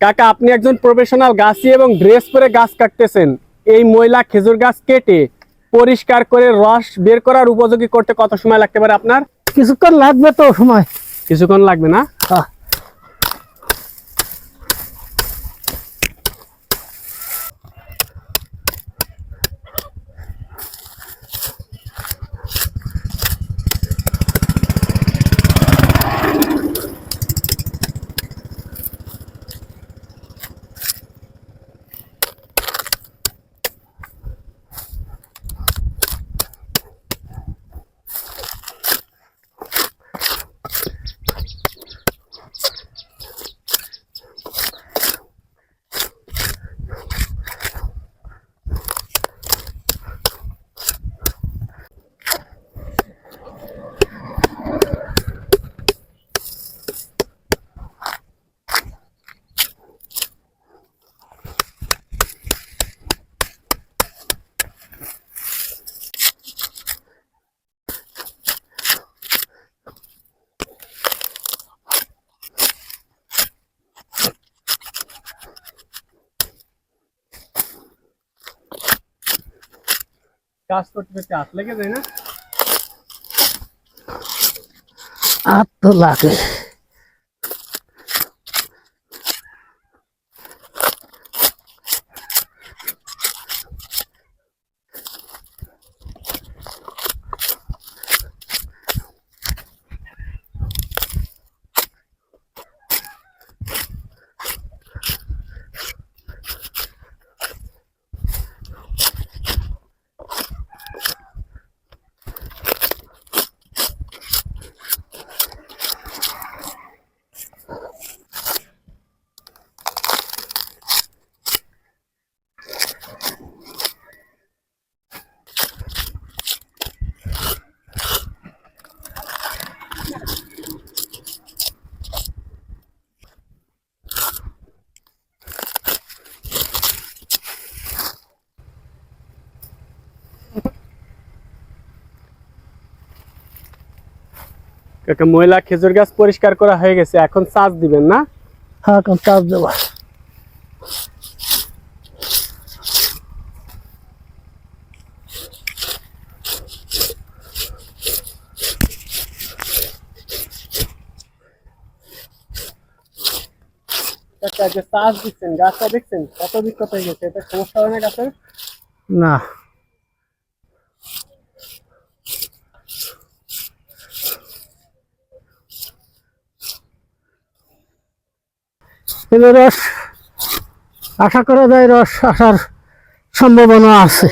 কাকা আপনি একজন প্রফেশনাল গাছি এবং ড্রেস পরে গাছ কাটতেছেন। এই ময়লা খেজুর গাছ কেটে পরিষ্কার করে রস বের করার উপযোগী করতে কত সময় লাগতে পারে আপনার? কিছুক্ষণ লাগবে তো সময়। কিছুক্ষণ লাগবে না? হ্যাঁ। কাজ করতে করতে হাত লেগে যায় না আর তো লাগে কাকা ময়লা খেজুর গাছ পরিষ্কার করা হয়ে গেছে এখন চাষ দিবেন না? হ্যাঁ এখন চাপ দেবা। চাষ দিচ্ছেন গাছটা দেখছেন? কত বিক্ষত হয়ে গেছে? এটা সমস্যা হয় না গাছের? না। এবার রস আশা করা যায় রস আসার সম্ভাবনা আছে।